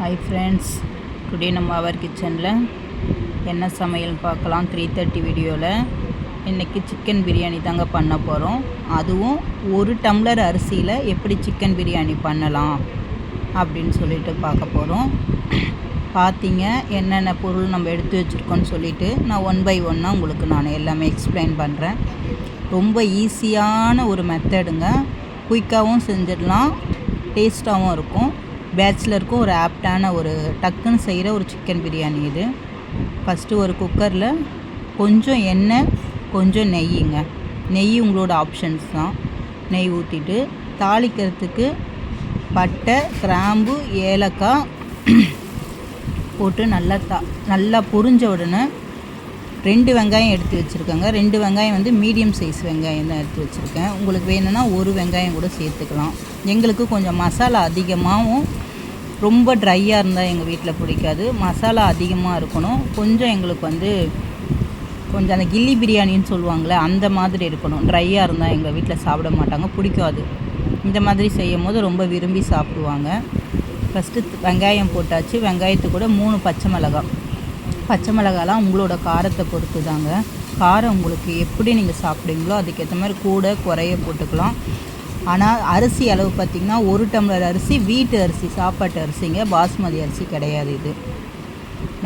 Hi friends today நம்ம அவர் கிச்சனில் என்ன சமையல் பார்க்கலாம் த்ரீ தேர்ட்டி வீடியோவில் இன்றைக்கி சிக்கன் பிரியாணி தாங்க பண்ண போகிறோம் அதுவும் ஒரு டம்ளர் அரிசியில் எப்படி சிக்கன் பிரியாணி பண்ணலாம் அப்படின்னு சொல்லிட்டு பார்க்க போகிறோம் பார்த்தீங்க என்னென்ன பொருள் நம்ம எடுத்து வச்சுருக்கோன்னு சொல்லிட்டு நான் ஒன் பை ஒன்னாக உங்களுக்கு நான் எல்லாமே எக்ஸ்பிளைன் பண்ணுறேன் ரொம்ப ஈஸியான ஒரு மெத்தடுங்க குயிக்காகவும் செஞ்சிடலாம். டேஸ்ட்டாகவும் இருக்கும். பேச்சுலருக்கும் ஒரு ஆப்டான ஒரு டக்குன்னு செய்கிற ஒரு சிக்கன் பிரியாணி இது. ஃபஸ்ட்டு ஒரு குக்கரில் கொஞ்சம் எண்ணெய் கொஞ்சம் நெய்யுங்க. நெய் உங்களோட ஆப்ஷன்ஸ் தான். நெய் ஊற்றிட்டு தாளிக்கிறதுக்கு பட்டை கிராம்பு ஏலக்காய் போட்டு நல்லா தா நல்லா பொரிஞ்ச உடனே ரெண்டு வெங்காயம் எடுத்து வச்சுருக்கேங்க. ரெண்டு வெங்காயம் வந்து மீடியம் சைஸ் வெங்காயம் தான் எடுத்து வச்சுருக்கேன். உங்களுக்கு வேணும்னா ஒரு வெங்காயம் கூட சேர்த்துக்கலாம். எங்களுக்கு கொஞ்சம் மசாலா அதிகமாகவும் ரொம்ப ட்ரையாக இருந்தால் எங்கள் வீட்டில் பிடிக்காது. மசாலா அதிகமாக இருக்கணும். கொஞ்சம் எங்களுக்கு வந்து கொஞ்சம் அந்த கில்லி பிரியாணின்னு சொல்லுவாங்களே அந்த மாதிரி இருக்கணும். ட்ரையாக இருந்தால் எங்கள் வீட்டில் சாப்பிட மாட்டாங்க. பிடிக்காது. இந்த மாதிரி செய்யும் போது ரொம்ப விரும்பி சாப்பிடுவாங்க. ஃபஸ்ட்டு வெங்காயம் போட்டாச்சு. வெங்காயத்து கூட மூணு பச்சை மிளகாய். பச்சை மிளகாலாம் உங்களோட காரத்தை பொறுத்து தாங்க காரம் உங்களுக்கு எப்படி நீங்கள் சாப்பிடுவீங்களோ அதுக்கேற்ற மாதிரி கூட குறைய போட்டுக்கலாம். ஆனால் அரிசி அளவு பார்த்திங்கன்னா ஒரு டம்ளர் அரிசி வீட்டு அரிசி சாப்பாட்டு அரிசிங்க பாஸ்மதி அரிசி கிடையாது இது.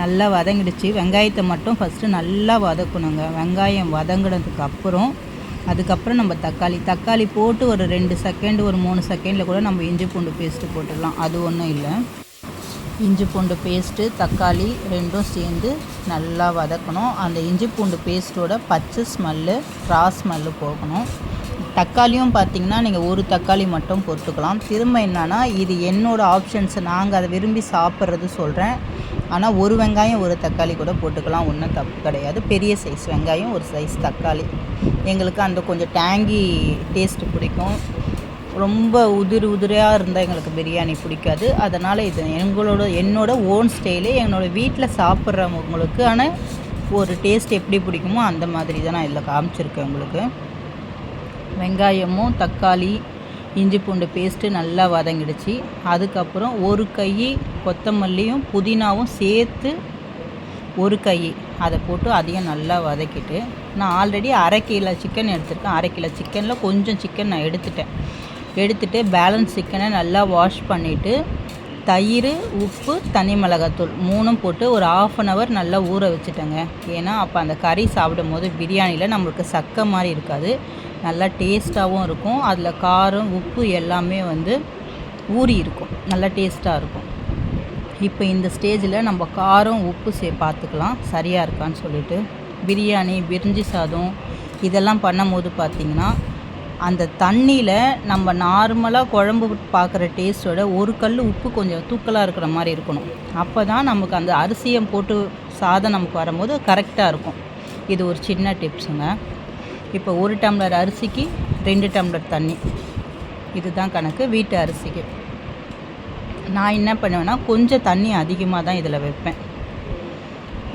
நல்லா வதங்கிடுச்சு. வெங்காயத்தை மட்டும் ஃபஸ்ட்டு நல்லா வதக்கணுங்க. வெங்காயம் வதங்கினதுக்கு அப்புறம் அதுக்கப்புறம் நம்ம தக்காளி தக்காளி போட்டு ஒரு ரெண்டு செகண்ட் ஒரு மூணு செகண்டில் கூட நம்ம இஞ்சி பூண்டு பேஸ்ட்டு போட்டுடலாம். அது ஒன்றும் இல்லை. இஞ்சி பூண்டு பேஸ்ட்டு தக்காளி ரெண்டும் சேர்ந்து நல்லா வதக்கணும். அந்த இஞ்சி பூண்டு பேஸ்ட்டோட பச்சை ஸ்மெல்லு ரா ஸ்மெல்லு போகணும். தக்காளியும் பார்த்திங்கன்னா நீங்கள் ஒரு தக்காளி மட்டும் போட்டுக்கலாம். திரும்ப என்னென்னா இது என்னோடய ஆப்ஷன்ஸ் நாங்கள் அதை விரும்பி சாப்பிட்றது சொல்கிறேன் ஆனால் ஒரு வெங்காயம் ஒரு தக்காளி கூட போட்டுக்கலாம். ஒன்றும் தப்பு கிடையாது. பெரிய சைஸ் வெங்காயம் ஒரு சைஸ் தக்காளி. எங்களுக்கு அந்த கொஞ்சம் டேங்கி டேஸ்ட்டு பிடிக்கும். ரொம்ப உதிரி உதிரையாக இருந்தால் எங்களுக்கு பிரியாணி பிடிக்காது. அதனால் இது எங்களோட என்னோட ஓன் ஸ்டைலு என்னோடய வீட்டில் சாப்பிட்றவங்களுக்கு ஆனால் ஒரு டேஸ்ட் எப்படி பிடிக்குமோ அந்த மாதிரி தான் நான் இதில் காமிச்சிருக்கேன் உங்களுக்கு. வெங்காயமும் தக்காளி இஞ்சி பூண்டு பேஸ்ட்டு நல்லா வதங்கிடுச்சு. அதுக்கப்புறம் ஒரு கை கொத்தமல்லியும் புதினாவும் சேர்த்து ஒரு கை அதை போட்டு அதையும் நல்லா வதக்கிட்டு நான் ஆல்ரெடி அரை கிலோ சிக்கன் எடுத்திருக்கேன். அரை கிலோ சிக்கனில் கொஞ்சம் சிக்கன் நான் எடுத்துட்டேன். எடுத்துகிட்டு பேலன்ஸ் சிக்கனை நல்லா வாஷ் பண்ணிவிட்டு தயிர் உப்பு தனி மிளகாத்தூள் மூணும் போட்டு ஒரு ஆஃப் அன் ஹவர் நல்லா ஊற வச்சுட்டேங்க. ஏன்னா அப்போ அந்த கறி சாப்பிடும் போது பிரியாணியில் நம்மளுக்கு சக்கை மாதிரி இருக்காது. நல்லா டேஸ்ட்டாகவும் இருக்கும். அதில் காரம் உப்பு எல்லாமே வந்து ஊறி இருக்கும். நல்லா டேஸ்ட்டாக இருக்கும். இப்போ இந்த ஸ்டேஜில் நம்ம காரம் உப்பு சே பார்த்துக்கலாம். சரியாக இருக்கான்னு சொல்லிட்டு. பிரியாணி பிரிஞ்சி சாதம் இதெல்லாம் பண்ணும்போது பார்த்திங்கன்னா அந்த தண்ணியில் நம்ம நார்மலாக குழம்பு பார்க்குற டேஸ்ட்டோட ஒரு கல் உப்பு கொஞ்சம் தூக்கலாக இருக்கிற மாதிரி இருக்கணும். அப்போ தான் நமக்கு அந்த அரிசியை போட்டு சாதம் நமக்கு வரும்போது கரெக்டாக இருக்கும். இது ஒரு சின்ன டிப்ஸுங்க இப்போ ஒரு டம்ளர் அரிசிக்கு ரெண்டு டம்ளர் தண்ணி. இதுதான் கணக்கு. வீட்டு அரிசிக்கு. நான் என்ன பண்ணுவேன்னா கொஞ்சம் தண்ணி அதிகமாக தான் இதில் வைப்பேன்.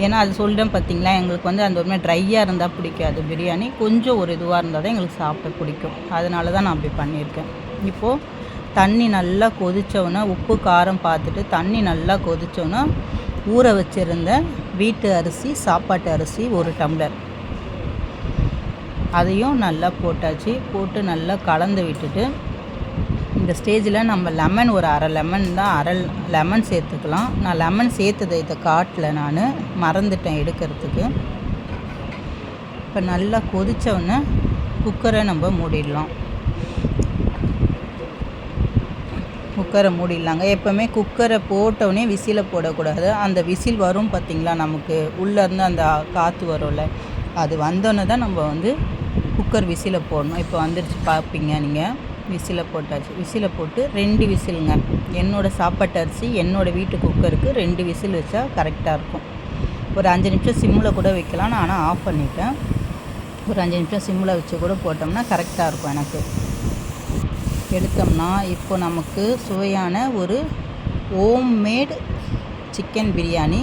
ஏன்னா அது சொல்லிட்டேன் பார்த்தீங்களா எங்களுக்கு வந்து அந்த ஒருமே ட்ரையாக இருந்தால் பிடிக்காது. பிரியாணி கொஞ்சம் ஒரு இதுவாக இருந்தால் தான் எங்களுக்கு சாப்பிட பிடிக்கும். அதனால தான் நான் அப்படி பண்ணியிருக்கேன். இப்போது தண்ணி நல்லா கொதித்தோன்னே உப்பு காரம் பார்த்துட்டு தண்ணி நல்லா கொதித்தோன்னே ஊற வச்சுருந்த வீட்டு அரிசி சாப்பாட்டு அரிசி ஒரு டம்ளர். அதையும் நல்லா போட்டாச்சு. போட்டு நல்லா கலந்து விட்டுட்டு இந்த ஸ்டேஜில் நம்ம லெமன் ஒரு அரை லெமன் தான் அரை லெமன் சேர்த்துக்கலாம். நான் லெமன் சேர்த்ததை இதை காட்டில் நான். மறந்துட்டேன் எடுக்கிறதுக்கு. இப்போ நல்லா கொதித்தவுடனே குக்கரை நம்ம மூடிடலாம். குக்கரை மூடிடலாங்க. எப்போவுமே குக்கரை போட்டவுடனே விசிலை போடக்கூடாது. அந்த விசில் வரும் பார்த்திங்களா நமக்கு உள்ளேருந்து அந்த காற்று வரும்ல. அது வந்தோன்னே தான் நம்ம வந்து குக்கர் விசிலை போடணும். இப்போ வந்துடுச்சு பார்ப்பீங்க நீங்கள் விசிலை போட்டாச்சு. விசிலை போட்டு ரெண்டு விசிலுங்க. என்னோடய சாப்பாட்டு அரிசி என்னோடய வீட்டு குக்கருக்கு ரெண்டு விசில் வச்சா கரெக்டாக இருக்கும். ஒரு அஞ்சு நிமிஷம் சிம்மில் கூட வைக்கலாம். நான் ஆனால் ஆஃப் பண்ணிட்டேன். ஒரு அஞ்சு நிமிஷம் சிம்மில் வச்சு கூட போட்டோம்னா கரெக்டாக இருக்கும் எனக்கு. எடுத்தோம்னா இப்போ நமக்கு சுவையான ஒரு homemade chicken biryani.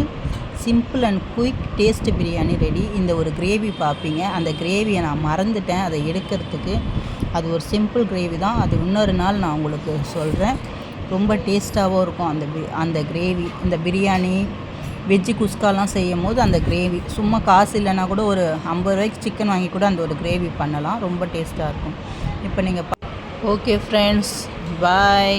Simple and quick taste biryani ready இந்த ஒரு கிரேவி பார்ப்பீங்க அந்த கிரேவியை நான் மறந்துட்டேன். அதை எடுக்கிறதுக்கு அது ஒரு சிம்பிள் கிரேவி தான். அது இன்னொரு நாள் நான் உங்களுக்கு சொல்கிறேன் ரொம்ப டேஸ்ட்டாகவும் இருக்கும். அந்த பி அந்த கிரேவி இந்த பிரியாணி வெஜ்ஜு குஸ்காலாம் செய்யும் போது அந்த கிரேவி சும்மா காசு இல்லைனா கூட ஒரு ஐம்பது ரூபாய்க்கு சிக்கன் வாங்கி கூட அந்த ஒரு கிரேவி பண்ணலாம். ரொம்ப டேஸ்ட்டாக இருக்கும். இப்போ நீங்கள் ஓகே ஃப்ரெண்ட்ஸ் பாய்